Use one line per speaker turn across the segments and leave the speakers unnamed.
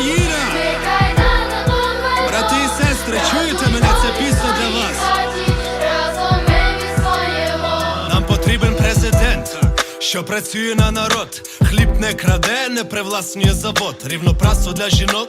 Україна! Брати і сестри, чуєте мене? Це пісня для вас. Нам потрібен президент, що працює на народ. Хліб не краде, не привласнює завод. Рівно для жінок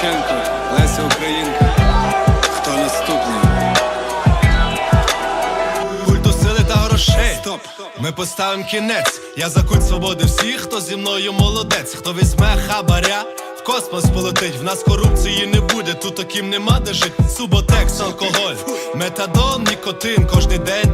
Шевченко, Леся Українка. Хто наступний? Культу сили та грошей. Стоп! Ми поставимо кінець. Я за культ свободи всіх, хто зі мною молодець, хто візьме хабаря. В космос полетить, в нас корупції не буде, тут таким нема де жить. Суботекс, алкоголь, метадон, нікотин. Кожний день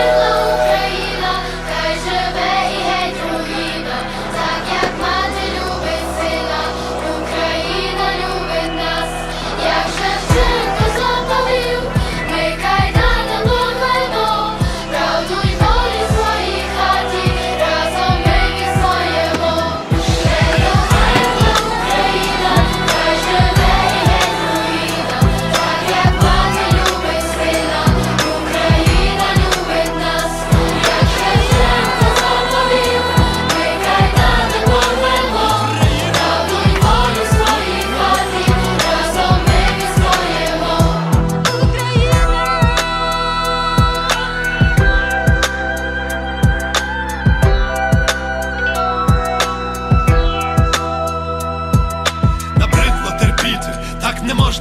Hello,